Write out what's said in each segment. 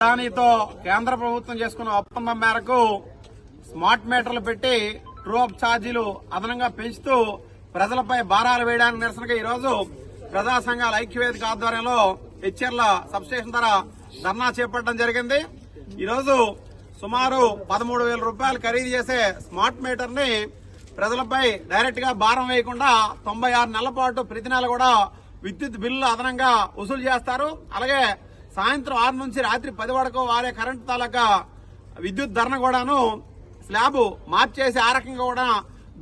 అదానితో కేంద్ర ప్రభుత్వం చేసుకున్న ఒప్పందం మేరకు స్మార్ట్ మీటర్లు పెట్టి ట్రూ ఛార్జీలు అదనంగా పెంచుతూ ప్రజలపై భారాలు వేయడానికి నిరసనగా ఈ రోజు ప్రజా సంఘాల ఐక్యవేదిక ఆధ్వర్యంలో హెచ్ఎర్ల సబ్స్టేషన్ ధర ధర్నా చేపట్టడం జరిగింది. ఈరోజు సుమారు పదమూడు వేల రూపాయలు ఖరీదు చేసే స్మార్ట్ మీటర్ని ప్రజలపై డైరెక్ట్గా భారం వేయకుండా తొంభై ఆరు నెలల పాటు ప్రతి నెల కూడా విద్యుత్ బిల్లు అదనంగా వసూలు చేస్తారు. అలాగే సాయంత్రం ఆరు నుంచి రాత్రి పది వరకు వారే కరెంటు తాలూకా విద్యుత్ ధరను కూడాను స్లాబ్ మార్చేసి ఆ రకంగా కూడా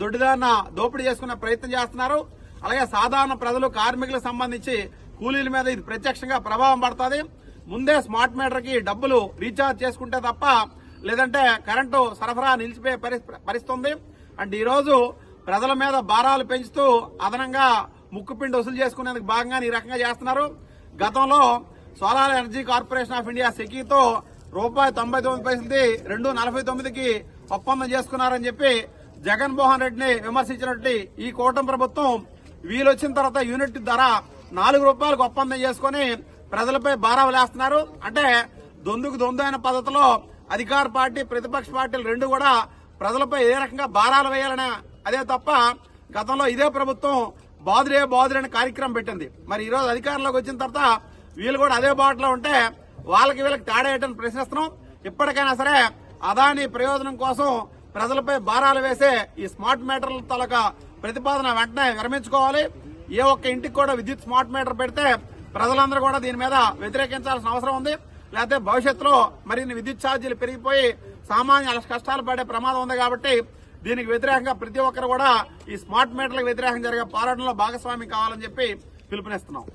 దొడ్డిదారిన దోపిడీ చేసుకునే ప్రయత్నం చేస్తున్నారు. అలాగే సాధారణ ప్రజలు కార్మికులకు సంబంధించి కూలీల మీద ఇది ప్రత్యక్షంగా ప్రభావం పడుతుంది. ముందే స్మార్ట్ మీటర్కి డబ్బులు రీఛార్జ్ చేసుకుంటే తప్ప లేదంటే కరెంటు సరఫరా నిలిచిపోయే పరిస్థితి ఉంది అంటే ఈరోజు ప్రజల మీద భారాలు పెంచుతూ అదనంగా ముక్కుపిండి వసూలు చేసుకునేందుకు భాగంగా ఈ రకంగా చేస్తున్నారు. గతంలో solar energy corporation of India సెకీతో రూపాయి తొంభై తొమ్మిది పైసలది రెండు నలభై తొమ్మిదికి ఒప్పందం చేసుకున్నారని చెప్పి జగన్మోహన్ రెడ్డిని విమర్శించినట్టు ఈ కూటమి ప్రభుత్వం వీలొచ్చిన తర్వాత యూనిట్ ధర నాలుగు రూపాయలకు ఒప్పందం చేసుకుని ప్రజలపై భారాలు వేస్తున్నారు. అంటే దొందుకు దొందు అయిన పద్ధతిలో అధికార పార్టీ ప్రతిపక్ష పార్టీలు రెండు కూడా ప్రజలపై ఏ రకంగా భారాలు వేయాలనే అదే తప్ప గతంలో ఇదే ప్రభుత్వం బాదురే బాదురే అనే కార్యక్రమం పెట్టింది. మరి ఈరోజు అధికారంలోకి వచ్చిన తర్వాత వీళ్ళు కూడా అదే బాటలో ఉంటే వాళ్ళకి వీళ్ళకి తేడా ప్రశ్నిస్తున్నాం. ఇప్పటికైనా సరే అదాని ప్రయోజనం కోసం ప్రజలపై భారాలు వేసే ఈ స్మార్ట్ మీటర్ల తాలూకా ప్రతిపాదన వెంటనే విరమించుకోవాలి. ఏ ఒక్క ఇంటికి కూడా విద్యుత్ స్మార్ట్ మీటర్ పెడితే ప్రజలందరూ కూడా దీని మీద వ్యతిరేకించాల్సిన అవసరం ఉంది. లేకపోతే భవిష్యత్తులో మరిన్ని విద్యుత్ ఛార్జీలు పెరిగిపోయి సామాన్య కష్టాలు పడే ప్రమాదం ఉంది కాబట్టి దీనికి వ్యతిరేకంగా ప్రతి ఒక్కరు కూడా ఈ స్మార్ట్ మీటర్లకు వ్యతిరేకంగా జరిగే పోరాటంలో భాగస్వామి కావాలని చెప్పి పిలుపునిస్తున్నాం.